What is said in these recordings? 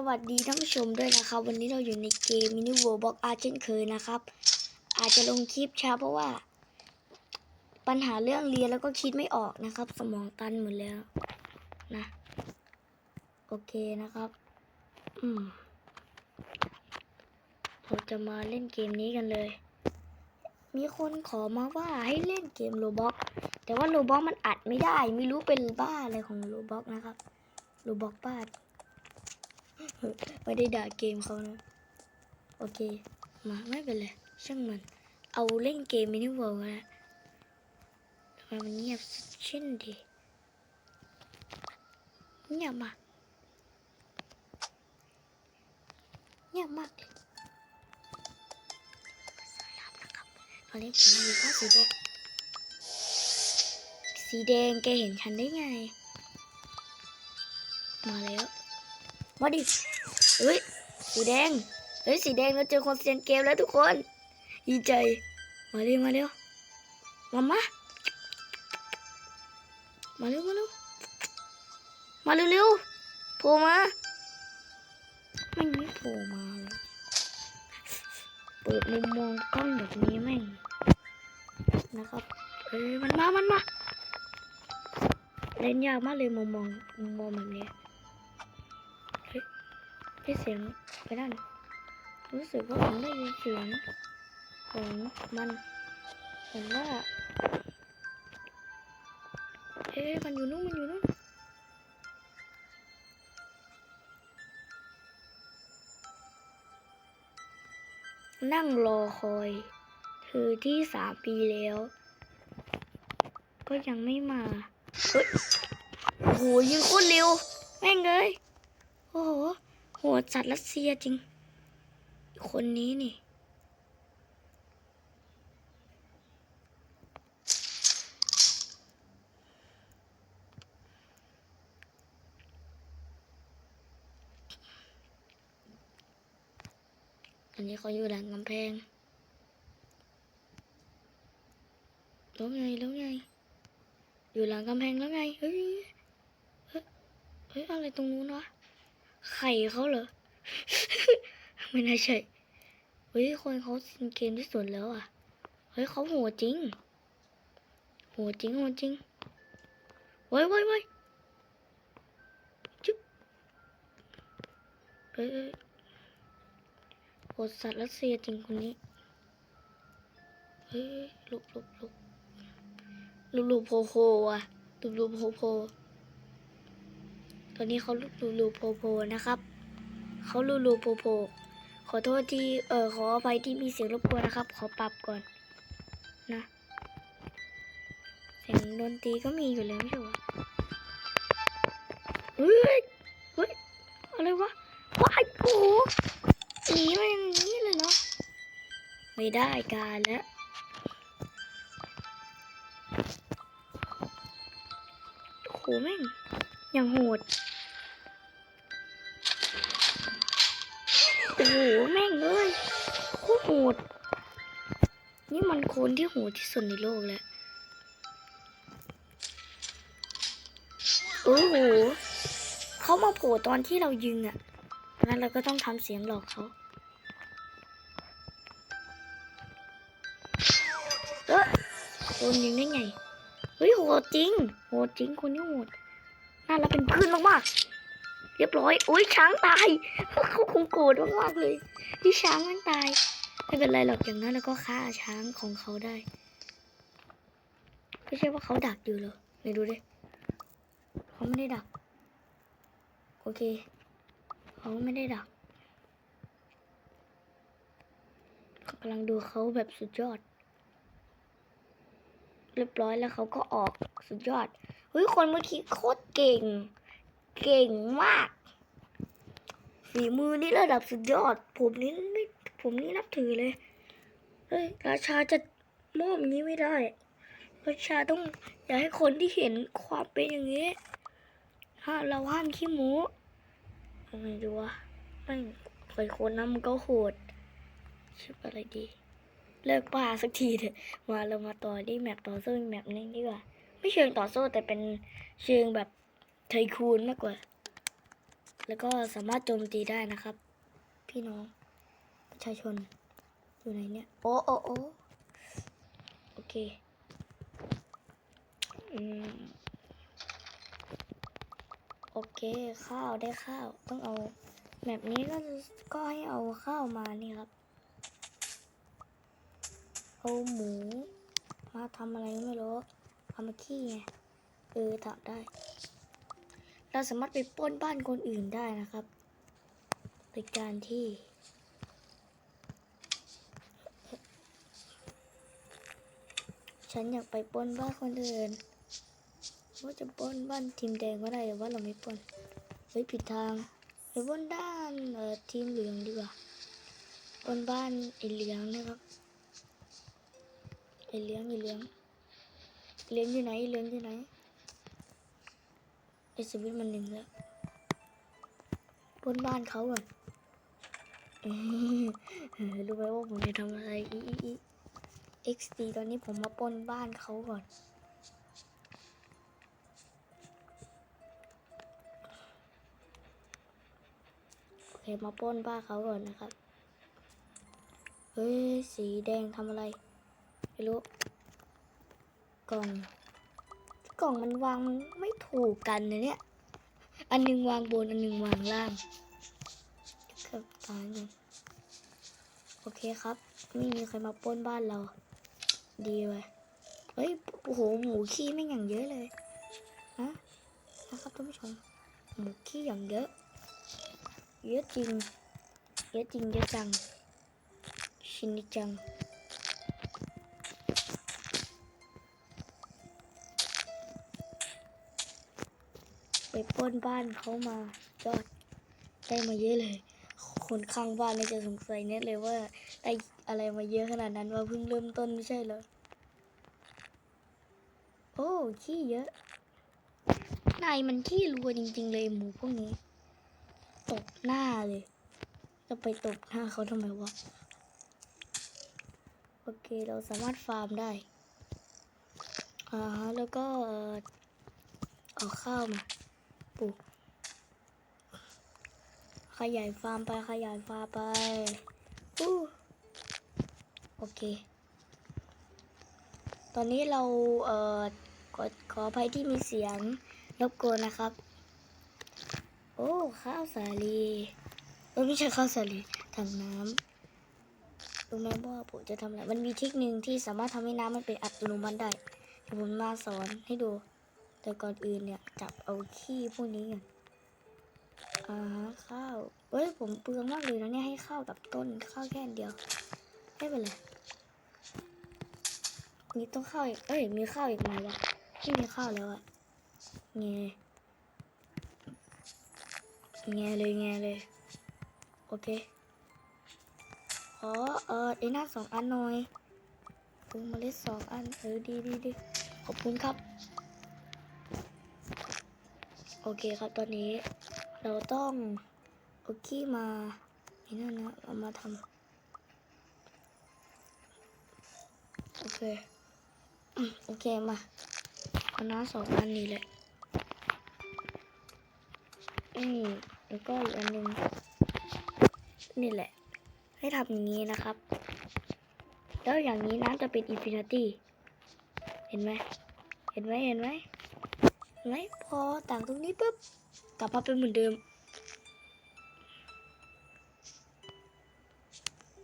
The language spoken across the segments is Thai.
สวัสดีท่านผู้ชมด้วยนะครับ วันนี้เราอยู่ในเกมมินิโวบ็อกอาเช่นเคยนะครับ อาจจะลงคลิปช้าเพราะว่า ปัญหาเรื่องเรียนแล้วก็คิดไม่ออกนะครับ สมองตันหมดแล้วนะ โอเคนะครับ อืมเราจะมาเล่นเกมนี้กันเลย มีคนขอมาว่าให้เล่นเกมโรบ็อกแต่ว่าโรบ็อกมันอัดไม่ได้ ไม่รู้เป็นบ้าอะไรของโรบ็อกนะครับโรบ็อกบ้า ไม่ได้ด่าเกมเขานะ โอเค มาไม่เป็นไรช่างมัน เอาเล่นเกมมินิเวิลด์นะทำไมมันเงียบเช่นดีเงียบมากเงียบมากเลยสายลับนะครับตอนนี้ผมอยู่ผ้าสีแดงสีแดงแกเห็นฉันได้ไง มาแล้ว มาดิเฮ้ยสีแดงเฮ้ยสีแดงเราเจอคนเซียนเกมแล้วทุกคนดีใจมาเร็วมาเร็วมามามาเร็วมาเร็วมาเร็วๆโผล่มาไม่มีโผล่มาเลยเปิดมุมมองกล้องแบบนี้แม่งนะครับเอ้ยมันมามันมาเล่นยากมากเลยมุมมองมุมมองแบบนี้ ได้เสียงไปด้านรู้สึกว่าผมได้ยินเสียงของมันเหมือนว่าเอ๊ะมันอยู่นู่นมันอยู่นู่นนั่งรอคอยเธอที่สามปีแล้ว ก็ยังไม่มาเฮ้ยโอ้โหยิงโคตรเร็ว แม่งเลย โอ้โห โหดจัดรัสเซียจริง คนนี้นี่ อันนี้เขาอยู่หลังกำแพงแล้วไงแล้วไง อยู่หลังกำแพงแล้วไง เฮ้ย เฮ้ยเฮ้ยอะไรตรงนู้นวะ ไข่เขาเหรอ ไม่น่าใช่ เฮ้ย คนเขาซินเกมที่สุดแล้วอะ เฮ้ยเขาโหดจริง โหดจริงโหดจริงว้ยว้ยว้ยจุ๊บเฮ้ยโหดสัตว์รัสเซียจริงคนนี้ เฮ้ยหลบหลบหลบหลบหลบโผล่โผล่อะหลบหลบโผล่โผล่ ตอนนี้เขาลูลูโผล่โผล่นะครับเขาลูลูโผล่โผล่ขอโทษที่เออขออภัยที่มีเสียงรบกวนนะครับ ขอปรับก่อนนะเสียงดนตรีก็มีอยู่แล้วไม่ใช่เหรอเฮ้ยเฮ้ยอะไรวะว้ายโอ้โหหนีมาอย่างนี้เลยเนาะไม่ได้การแล้วโอ้โหแม่ง อย่างโหด โอ้โห แม่งเลยโคตรโหด นี่มันคนที่โหดที่สุดในโลกแล้ว โอ้โห เขามาโผล่ตอนที่เรายิงอะ่ะงั้นเราก็ต้องทำเสียงหลอกเขาเออโดนยิงได้ไง เฮ้ยโหดจริง โหดจริงคนนี้โหด น่ารักเป็นเพื่อนมากๆ เรียบร้อย โอ้ยช้างตายเขาคงโกรธมากๆเลย ที่ช้างมันตาย ไม่เป็นไรหรอกอย่างนั้นแล้วก็ฆ่าช้างของเขาได้ ไม่ใช่ว่าเขาดักอยู่เหรอไหนดูดิเขาไม่ได้ดัก โอเค เขาไม่ได้ดักเขากำลังดูเขาแบบสุดยอด เรียบร้อยแล้วเขาก็ออกสุดยอด ฮ้ยคนเมื่อกี้โคตรเก่ง เก่งมาก ฝีมือนี่ระดับสุดยอด ผมนี่ไม่ผมนี่นับถือเลย เฮ้ยราชาจะมอบนี้ไม่ได้ ราชาต้องอยากให้คนที่เห็นความเป็นอย่างนี้ถ้าเราห้ามขี้หมูอะไรดูวะไม่เคยคนนั้นมันก็โหดชื่ออะไรดี เลิกป่าสักทีเถอะ มาเรามาต่อที่แมปต่อสู้อีกแมปนึงดีกว่า ไม่เชิงต่อสู้แต่เป็นเชิงแบบไทคูนมากกว่า แล้วก็สามารถโจมตีได้นะครับ พี่น้องประชาชนอยู่ไหนเนี่ย โอ้โอ้โอ้โอเคอืมโอเค ข้าวได้ข้าวต้องเอาแบบนี้ก็ก็ให้เอาข้าวมานี่ครับ เอาหมูมาทำอะไรไม่รู้ เอามาขี้ไงเออทำได้ เราสามารถไปป้นบ้านคนอื่นได้นะครับโดยการที่ ฉันอยากไปป้นบ้านคนอื่นว่าจะป้นบ้านทีมแดงก็ได้แต่ว่าเราไม่ป้นเฮ้ยผิดทางไปป้นด้านเอ่อทีมเหลืองดีกว่าป้นบ้านไอเหลืองนะครับไอเหลืองไอเหลือง เหลืองอยู่ไหนเหลืองอยู่ไหนไอสวิตมันหนึ่งแล้วปนบ้านเขาก่อนเอ้ยรู้ไหมว่าผมจะทำอะไรอีอีอี XD ตอนนี้ผมมาปนบ้านเขาก่อนโอเคมาปนบ้านเขาก่อนนะครับเฮ้ยสีแดงทำอะไรไม่รู้ กล่อง กล่องมันวางไม่ถูกกันนะเนี่ย อันหนึงวางบน อันหนึงวางล่างเกือบตายเลยโอเคครับ ไม่มีใครมาป้นบ้านเรา ดีเลยเฮ้ย โอ้โห หมูขี้ไม่อย่างเยอะเลยนะนะครับท่านผู้ชม หมูขี้อย่างเยอะ เยอะจริง เยอะจริงเยอะจัง ชินจัง ไปปล้นบ้านเขามายอดได้มาเยอะเลย คนข้างบ้านเนี่ยจะสงสัยเน็ตเลยว่าได้อะไรมาเยอะขนาดนั้นว่าเพิ่งเริ่มต้นไม่ใช่เหรอ โอ้ขี้เยอะ นายมันขี้รัวจริง ๆ เลยหมูพวกนี้ ตบหน้าเลย จะไปตบหน้าเขาทำไมวะ โอเคเราสามารถฟาร์มได้ อ่าแล้วก็เอาข้าวมาปลูก ขยายฟาร์มไปขยายฟาร์มไปอู้โอเค ตอนนี้เราเอ่อขอขออภัยที่มีเสียงรบกวนนะครับ โอ้ข้าวสาลีเออไม่ใช่ข้าวสาลีถังน้ำรู้ไหมว่าผมจะทำอะไร มันมีเทคนิคที่สามารถทำให้น้ำมันเป็นอัตโนมัติได้ผมมาสอนให้ดู แต่ก่อนอื่นเนี่ย จับเอาขี้พวกนี้ก่อน อ่าข้าวเอ้ยผมเปลืองมากเลยนะเนี่ยให้ข้าวกับต้นข้าวแค่เดียวไม่เป็นไรนี่ต้องข้าวอีกเอ้ยมีข้าวอีกไหมวะไม่มีข้าวแล้วอะแงแงเลยแงเลย โอเคขอเออไอ้หน้าสองอันหน่อยปรุงเมล็ดสองอันเออดีดีดีขอบคุณครับ โอเคครับตอนนี้ เราต้องเอาขี้มาไอ้นั่นนะเอามาทำโอเคโอเคมาเอาน้าสองอันนี้แหละนี่แล้วก็อีกอันหนึ่งนี่แหละ ให้ทำอย่างนี้นะครับ แล้วอย่างนี้น้ำจะเป็นอินฟินิตี้เห็นไหมเห็นไหมเห็นไหมเห็นไหมพอต่างตรงนี้ปุ๊บ กลับมาเป็นเหมือนเดิม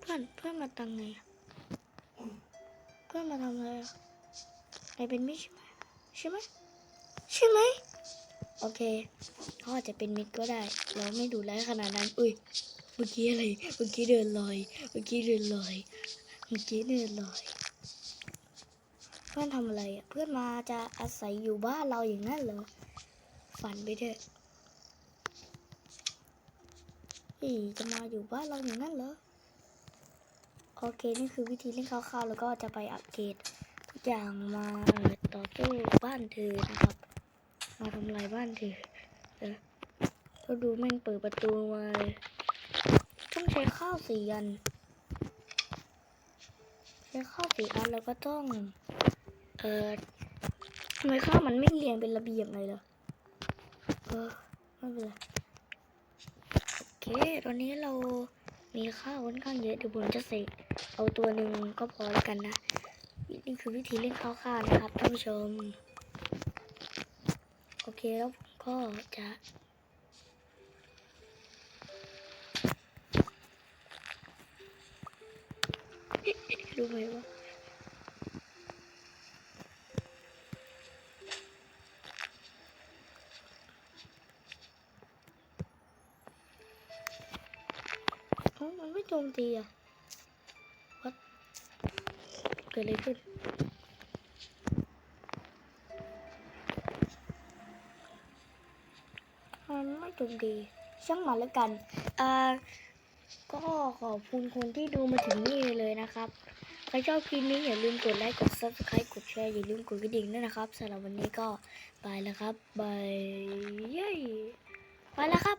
เพื่อนเพื่อนมาตังไงเพื่อนมาทำอะไรอะไอเป็นมิตรใช่ไหมใช่ไหมใช่ไหมโอเคเขาอาจจะเป็นมิตรก็ได้ เราไม่ดูแลขนาดนั้น อุ้ยเมื่อกี้อะไรเมื่อกี้เดินลอยเมื่อกี้เดินลอยเมื่อกี้เดินลอยเพื่อนทำอะไรอะเพื่อนมาจะอาศัยอยู่บ้านเราอย่างนั้นเหรอฝันไปเถอะ อีจะมาอยู่บ้านเราอย่างนั้นเหรอ โอเค นี่คือวิธีเล่นคร่าวๆ แล้วก็จะไปอัปเกรดทุกอย่างมาเอ่อต่อสู้บ้านเธอนะครับ มาทำลายบ้านเธอเออก็ดูแม่งเปิดประตูมาต้องใช้ข้าวสี่อัน ใช้ข้าวสี่อันแล้วก็ต้อง เออทำไมข้าวมันไม่เรียงเป็นระเบียบเลยเหรอ เออไม่เป็นไร เค ตอนนี้เรามีข้าวค่อนข้างเยอะเดี๋ยวผมจะเสกเอาตัวหนึ่งก็พอแล้วกันนะ นี่คือวิธีเล่นข้าวข้าวนะครับท่านผู้ชม โอเคแล้วผมก็จะรู้ไหมว่า่มทีอะ What เกิดอะไรขึ้นมันไม่จมตีช่างมันแล้วกันอ่าก็ขอบคุณคนที่ดูมาถึงนี่เลยนะครับ ใครชอบคลิปนี้อย่าลืมกดไลค์กด subscribe กดแชร์อย่าลืมกดกระดิ่งด้วยนะครับสำหรับวันนี้ก็ไปแล้วครับบายเย้ไปแล้วครับ